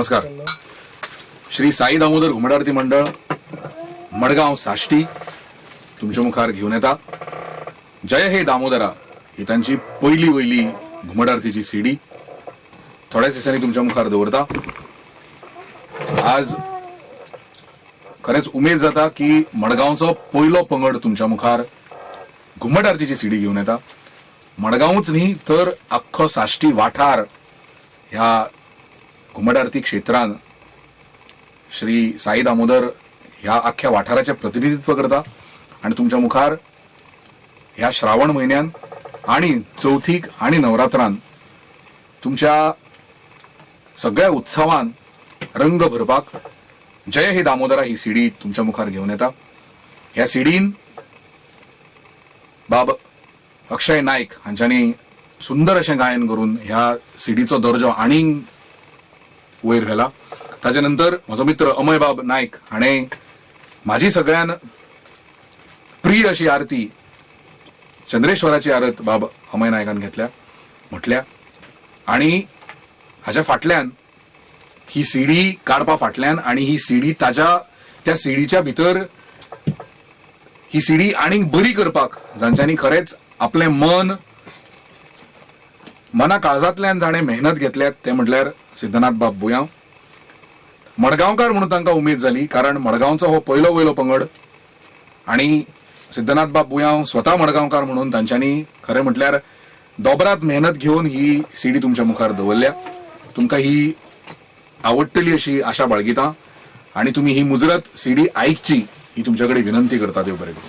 नमस्कार. श्री साई दामोदर घुमट आरती मंडळ मडगाव साष्टी तुमच्या मुखार घेऊन येता. जय हे दामोदरा ही तांची पहिली वयली घुमडारतीची सीडी थोड्याच दिसांनी तुमच्या मुखार दवरता. आज खरेंच उमेद जाता की मडगावचो पयलो पंगड तुमच्या मुखार घुमट आरतीची सीडी घेऊन येता. मडगावच न्ही तर अख्खो साश्टी वाठार ह्या घुमट आरती क्षेत्रान श्री साई दामोदर ह्या अख्ख्या वाठाराचे प्रतिनिधित्व करता आणि तुमच्या मुखार ह्या श्रावण म्हयन्यान आणि चवथीक आणि नवरात्रान तुमच्या सगळ्या उत्सवान रंग भरपाक जय हे दामोदरा ही सीडी तुमच्या मुखार घेऊन येता. ह्या सीडीन बाब अक्षय नायक हांच्यांनी सुंदर अशें गायन करून ह्या सीडीचो दर्जो आनीक वयर व्हेला ताचे नंतर म्हजो मित्र अमय बाब नायक हाणें म्हाजी सगळ्यान प्रिय अशी आरती चंद्रेश्वराची आरत बाब अमय नायकान घेतल्या म्हटल्या आणि हाच्या फाटल्यान ही सीडी काडपा फाटल्यान आणि ही सीडी ताच्या त्या सीडीच्या भितर ही सीडी आनीक बरी करपाक जांच्यांनी खरेंच आपलें मन मना काळजांतल्यान जाणें मेहनत घेतल्यात ते म्हटल्यार सिद्धनाथ बाब बुयांव मडगांवकार म्हणून तांकां उमेद जाली कारण मडगांवचो हो पयलो वयलो पंगड. आणि सिद्धनाथ बाब बुयांव स्वता मडगांवकार म्हणून तांच्यांनी खरें म्हटल्यार दोबरात मेहनत घेवन ही सीडी तुमच्या मुखार दवरल्या तुमकां ही आवडटली अशी आशा बाळगिता. आणि तुम्ही ही मुजरत सीडी आयकची ही तुमच्याकडे विनंती करता देव बरें करूं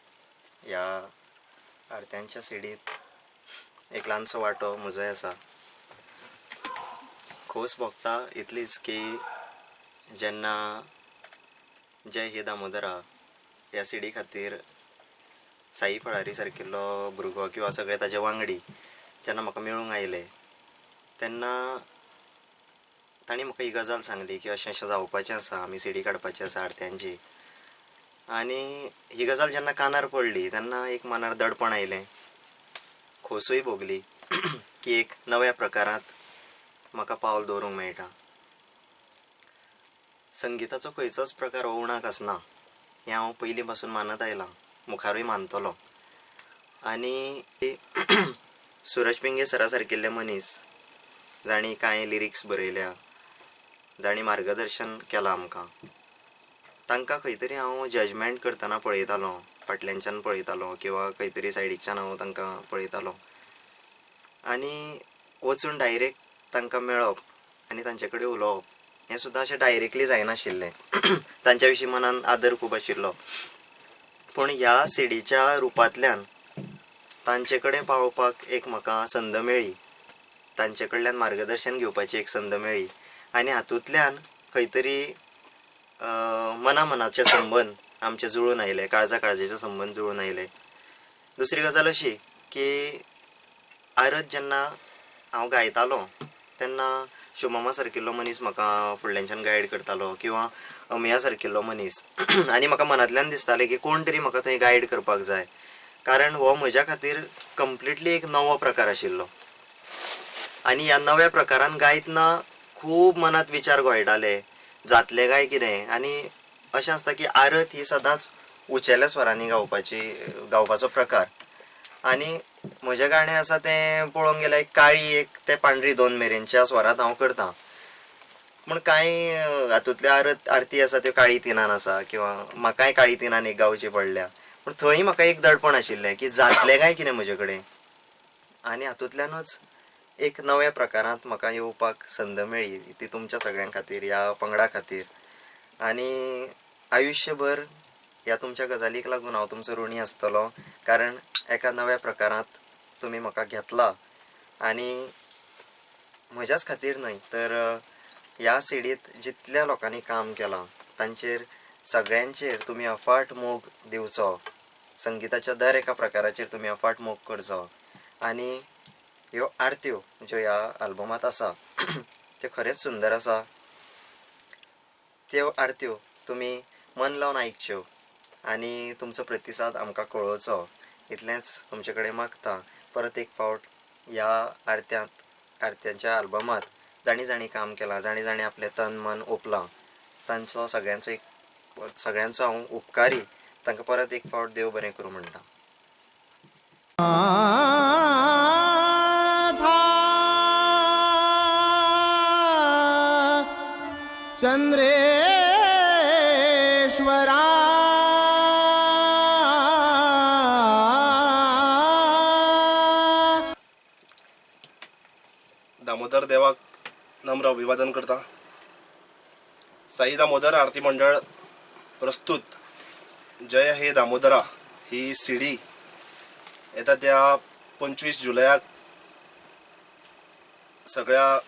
ह्या आरत्यांच्या सिडीत एक ल्हानसो वांटो म्हजोय आसा खोस भोगता इतलीच की जेन्ना जय हे दामोदरा ह्या सिडी खातीर साई फळारी सारकिल्लो भुरगो किंवा सगळे ताजे वांगडी जेन्ना म्हाका मेळूंक आयले तेन्ना ताणी म्हाका ही गजाल सांगली की अशें अशें जावपाचें आसा आमी सिडी काडपाची आसा आरत्यांची. आनी ही गजाल जेन्ना कानार पडली तेन्ना एक मनार दडपण आयलें खोसूय भोगली. की एक नव्या प्रकारांत म्हाका पावल दवरूंक मेळटा. संगिताचो खंयचोच प्रकार हो उणाक आसना हें हांव पयलीं पासून मानत आयलां मुखारूय मानतलो. आनी सुरज पिंगे सरा सारकिल्ले मनीस जाणी कांय लिरिक्स बरयल्या जाणी मार्गदर्शन केलां आमकां. तांकां खंय तरी हांव जजमेंट करतना पळयतालो फाटल्यानच्यान पळयतालो किंवा खंय तरी सायडीच्यान हांव तांकां पळयतालो आनी वचून डायरेक्ट तांकां मेळप आनी तांचे कडेन उलोवप हें सुद्दां अशें डायरेक्टली जायनाशिल्लें. तांच्या विशीं मनान आदर खूब आशिल्लो. पूण ह्या सिडीच्या रुपांतल्यान तांचे कडेन पावोवपाक एक म्हाका संद मेळ्ळी तांचे कडल्यान मार्गदर्शन घेवपाची एक संद मेळ्ळी आनी हातूंतल्यान खंय तरी मना मनाचे संबंद आमचे जुळून आयले काळजा काळजेचे संबंद जुळून आयले दुसरी गजाल अशी की आरत जेन्ना हांव गायतालो तेन्ना शुभमा सारकिल्लो मनीस म्हाका फुडल्यानच्यान गायड करतालो किंवा अमिया सारकिल्लो मनीस. आनी म्हाका मनांतल्यान दिसतालें की कोण तरी म्हाका थंय गायड करपाक जाय. कारण हो म्हज्या खातीर कंप्लिटली एक नवो प्रकार आशिल्लो. आनी ह्या नव्या प्रकारान गायतना खूब मनांत विचार घोळटाले. जातले काय कितें आनी अशें आसता की आरत ही सदांच उंचेल्या स्वरांनी गावपाची गावपाचो प्रकार. आनी म्हजें गाणें आसा तें पळोवंक गेल्यार एक काळी एक ते पांढरी दोन मेरेनच्या स्वरांत हांव करतां. पूण कांय अं, हातूंतल्यो आरत आरती आसा त्यो काळी तिनान आसा किंवां म्हाकाय काळी तिनान एक गावची पडल्या. पूण थंय म्हाका एक दडपण आशिल्लें की जातलें काय कितें म्हजे कडेन आनी हातूंतल्यानूच एक नव्या प्रकारांत म्हाका येवपाक संद मेळ्ळी ती तुमच्या सगळ्यां खातीर ह्या पंगडा खातीर. आनी आयुश्यभर ह्या तुमच्या गजालीक लागून हांव तुमचो ऋणी आसतलो कारण एका नव्या प्रकारांत तुमी म्हाका घेतला. आनी म्हज्याच खातीर न्हय तर ह्या सिडीत जितल्या लोकांनी काम केलां तांचेर सगळ्यांचेर तुमी अफाट मोग दिवचो. संगीताच्या दर एका प्रकाराचेर तुमी अफाट मोग करचो. आनी ह्यो आरत्यो ज्यो ह्या आल्बमांत आसा त्यो खरेंच सुंदर आसा त्यो आरत्यो तुमी मन लावन आयकच्यो आनी तुमचो प्रतिसाद आमकां कळोवचो इतलेंच तुमचे कडेन मागता. परत एक फावट ह्या आरत्यांत आरत्यांच्या आल्बमांत जाणी जाणी काम केलां जाणी जाणी आपलें तन मन ओपलां. तांचो सगळ्यांचो एक सगळ्यांचो हांव उपकारी. तांकां परत एक फावट देव बरें करूं म्हणटा. चंद्रेश्वरा। दामोदर देवाक नम्र अभिवादन करता. साई दामोदर आरती मंडळ प्रस्तुत. जय हे दामोदरा ही सिडी. येता त्या पंचवीस जुलयाक सगळ्या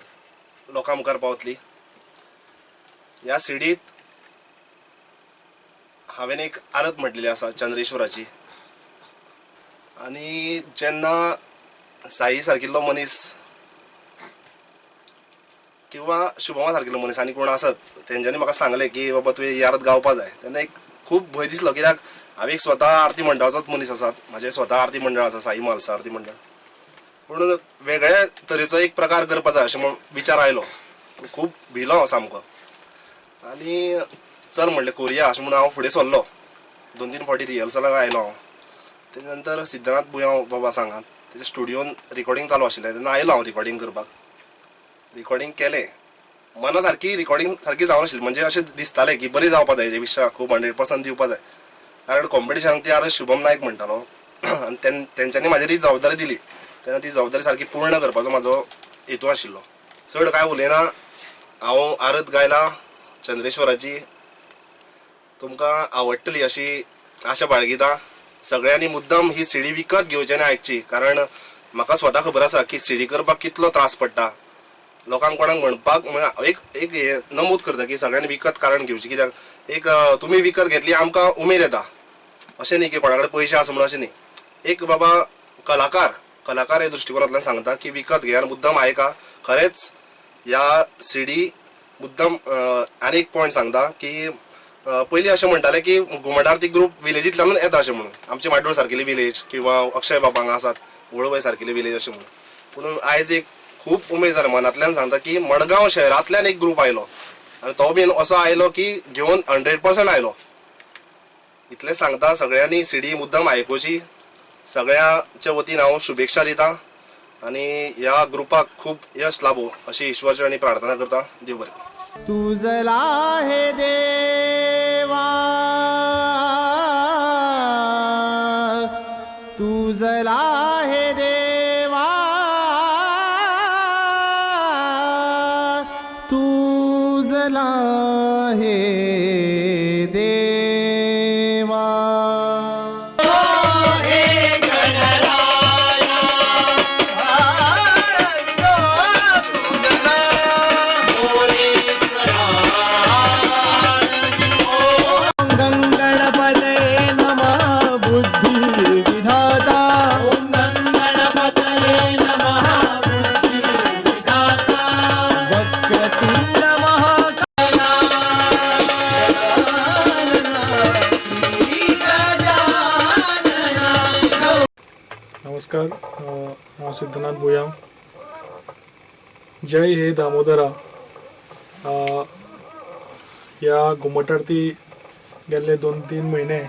लोकां मुखार पावतली. ह्या सिडीत हांवें एक आरत म्हटलेली आसा चंद्रेश्वराची. आनी जेन्ना साई सारकिल्लो मनीस किंवा शुभमा सारकिल्लो मनीस आनी कोण आसत तेंच्यांनी म्हाका सांगलें की बाबा तुवें ही आरत गावपा जाय तेन्ना एक खूब भंय दिसलो कित्याक हांवें एक स्वता आरती मंडळाचोच मनीस आसा म्हाजें स्वता आरती मंडळ आसा साई म्हालसा आरती मंडळ. पूण वेगळ्या तरेचो एक प्रकार करपा जाय अशें म्हण विचार आयलो. खूब भिलो हांव सामको. आनी चल म्हणलें कोरिया अशें म्हणून हांव फुडें सरलो दोन तीन फावटी रिहर्सलाक आयलो हांव तेच्या नंतर सिद्धनाथ बुया बाबा सांगात तेज्या स्टुडिओन रिकॉर्डिंग चालू आशिल्लें तेन्ना आयलो हांव रिकॉर्डिंग करपाक. रिकॉर्डिंग केलें. मना सारकी रिकॉर्डिंग सारकी जावनाशिल्ली म्हणजे अशें दिसतालें की बरी जावपा जाय हेजे खूब हंड्रेड पर्संट दिवपा जाय. कारण कॉम्पिटिशनाक ती आर शुभम नायक म्हणटालो आनी तें तेंच्यांनी म्हाजेर ही जबाबदारी दिली तेन्ना ती जबाबदारी सारकी पूर्ण करपाचो म्हाजो हेतू आशिल्लो चड कांय उलयना हांव आरत गायला चंद्रेश्वराची. तुमकां आवडटली अशी आशा बाळगिता. सगळ्यांनी मुद्दम ही सिडी विकत घेवची आनी आयकची. कारण म्हाका स्वता खबर आसा की सिडी करपाक कितलो त्रास पडटा. लोकांक कोणाक म्हणपाक म्हळ्यार एक एक हे नमूद करता की सगळ्यांनी विकत कारण घेवची. कित्याक? एक तुमी विकत घेतली आमकां उमेद येता. अशें न्ही की कोणा कडेन पयशे आसा म्हणून अशें न्ही. एक बाबा कलाकार कलाकार हे दृश्टिकोनांतल्यान सांगता की विकत घे आनी मुद्दम आयका. खरेंच ह्या सिडी मुद्दम आनी एक पॉयंट सांगता की पयलीं अशें म्हणटालें की घुमट आरती ग्रूप विलेजींतल्यान येता अशें म्हणून. आमची माड्डोळ सारकेली विलेज किंवा अक्षय बाबा हांगा आसात वळवय सारकेली विलेज अशें म्हणून. पूण आयज एक खूब उमेद जाल्या मनांतल्यान सांगता की मडगांव शहरांतल्यान एक ग्रूप आयलो. आनी तो बीन असो आयलो की घेवन हंड्रेड पर्संट आयलो. इतलें सांगता सगळ्यांनी सिडी मुद्दम आयकुची सगळ्यांच्या वतीन हांव शुभेच्छा दितां. आनी ह्या ग्रुपाक खूब यश लाभो अशी ईश्वरचरणी प्रार्थना करता. देव बरे तुझला हे देवा तुझला हे देवा तुझला हे नमस्कार अ, हांव सिद्धनाथ भुयाम जय हे दामोदरा. या ह्या घुमट आरती गेल्ले दोन तीन म्हयने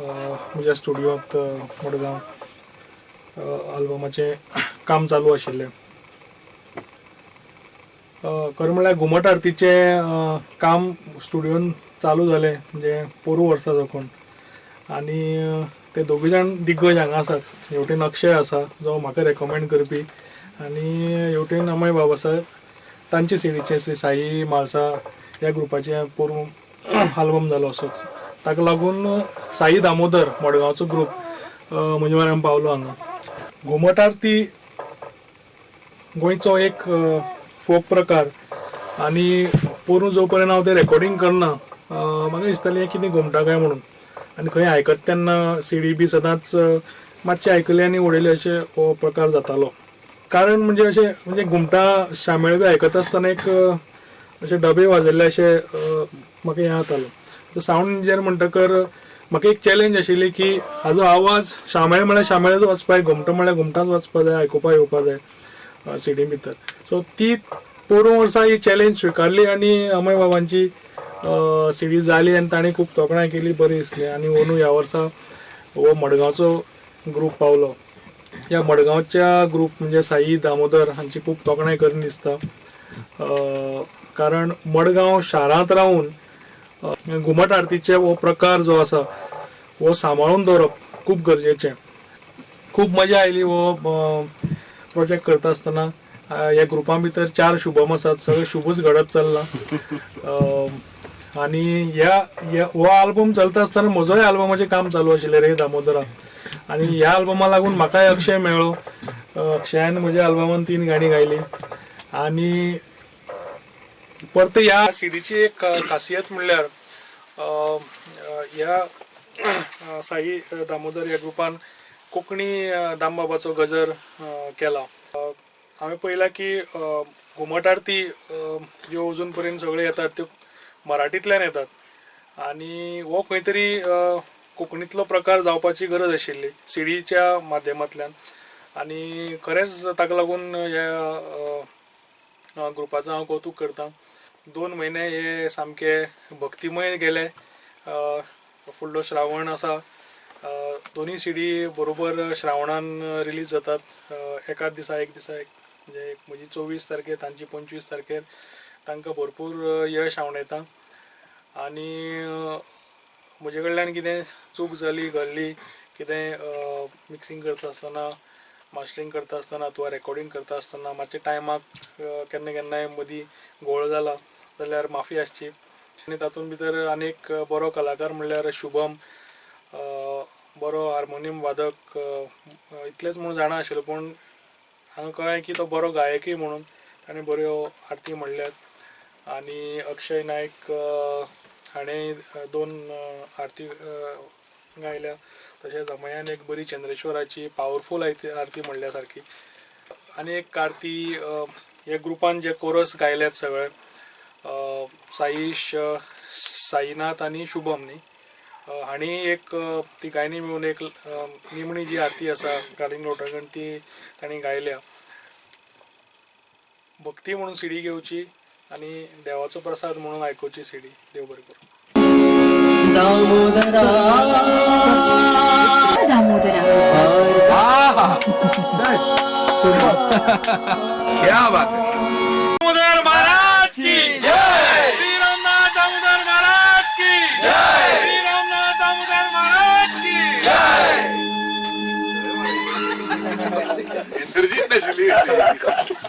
म्हज्या स्टुडियोंत मडगांव आल्बमाचें काम चालू आशिल्लें खरें म्हळ्यार घुमट आरतीचें काम स्टुडियोन चालू जालें म्हणजे पोरू वर्सा साकून आनी ते दोगूय जाण दिग्गज हांगा आसात हेवटेन अक्षय आसा जो म्हाका रेकमेंड करपी. आनी हेवटेन अमय बाब आसा तांचे सिडीचे श्री साई म्हाळसा ह्या ग्रुपाचे पोरू आल्बम जालो असो. ताका लागून साई दामोदर मडगांवचो ग्रूप अं, म्हजे पावलो हांगा घुमट आरती गोंयचो एक फोक प्रकार. आनी पोरू जो पर्यंत हांव तें रेकॉर्डिंग करना म्हाका दिसतालें कितें घुमटा काय म्हणून. आनी खंय आयकता तेन्ना सिडी बी सदांच मातशें आयकली आनी उडयली अशें हो प्रकार जातालो. कारण म्हणजे अशें म्हणजे घुमटा शामेळ बी आयकता आसतना एक अशे डबे वाजयल्ले अशे म्हाका हें जातालो सावंड इंजिनियर म्हणटकर म्हाका एक चॅलेंज आशिल्ली की हाजो आवाज शामेळ म्हळ्यार शामेळच वचपाक जाय घुमटो म्हळ्यार घुमटाच वचपाक जाय आयकुपाक येवपाक जाय सिडी भितर सो ती पोरूं वर्सा ही चॅलेंज स्विकारली आनी अमय बाबांची सिडी जाली आनी ताणें खूब तोखणाय केली बरी दिसली. आनी अंदू ह्या वर्सा हो मडगांवचो ग्रूप पावलो. ह्या मडगांवच्या ग्रूप म्हणजे साई दामोदर हांची खूब तोखणाय करून दिसता. कारण मडगांव शारांत रावून घुमट आरतीचे हो प्रकार जो आसा हो सांबाळून दवरप खूब गरजेचें. खूब मजा आयली हो प्रोजेक्ट करता आसतना ह्या ग्रुपा भितर चार शुभम आसात सगळे शुभच घडत चल्ला. आणि आनी ह्या हो आल्बम चलता आसतना म्हजोय आल्बमाचें काम चालू आशिल्लें रे दामोदरा. आनी ह्या आल्बमा लागून म्हाकाय अक्षय मेळ्ळो अक्षयान म्हज्या आल्बमान तीन गाणी गायली. आनी परत ह्या सिडीची एक खासियत म्हणल्यार ह्या साई दामोदर ह्या ग्रुपान कोंकणी दामबाबाचो गजर केला. हांवें पळयलां की घुमट आरती ज्यो अजून पर्यंत सगळ्यो येतात त्यो मराठींतल्यान येतात आनी हो खंय तरी कोंकणींतलो प्रकार जावपाची गरज आशिल्ली सिडीच्या माध्यमांतल्यान. आनी खरेंच ताका लागून ह्या अं, ग्रुपाचो हांव कौतुक करतां. दोन म्हयने हे सामके भक्तिमय गेले. फुडलो श्रावण आसा. अ, दोन्ही सिडी बरोबर श्रावणान रिलीज जातात. एकाच दिसा एक दिसा एक म्हणजे एक म्हजी चोवीस तारखेर तांची पंचवीस तारखेर तांकां भरपूर यश येता आनी म्हजे कडल्यान कितें चूक जाली घडली कितें मिक्सिंग करता आसतना मास्टरींग करता आसतना अथवा रेकॉर्डिंग करता आसतना मातशें टायमाक केन्ना केन्नाय मदीं घोळ जाला जाल्यार माफी आसची आनी तातूंत भितर आनी एक बरो कलाकार म्हणल्यार शुभम बरो हार्मोनियम वादक इतलेंच म्हणून जाणा आशिल्लो पूण हांगा कळ्ळें की तो बरो गायकय म्हणून ताणें बऱ्यो आरती म्हणल्यात आनी अक्षय नायक आणि हाणें दोन आरती गायल्या. तशेंच अमयान एक बरी चंद्रेश्वराची पावरफूल आरती आरती म्हणल्या सारकी आनी एक आरती हे ग्रुपान जे कोरस गायल्यात सगळे साईश साईनाथ आनी शुभम न्ही हांणी एक ती गायनी मिळून एक निमणी जी आरती आसा गार्लिंग लोटगण ती तांणी गायल्या. भक्ती म्हणून सिडी घेवची आनी देवाचो प्रसाद म्हणून आयकुची सिडी देव बरें करूं दामोदरा. दामोदरा? क्या बात है दामोदर महाराज की जय. श्री रामनाथ दामोदर महाराज की जय. श्री रामनाथ दामोदर महाराज की जय. नाशिल्ली वा वा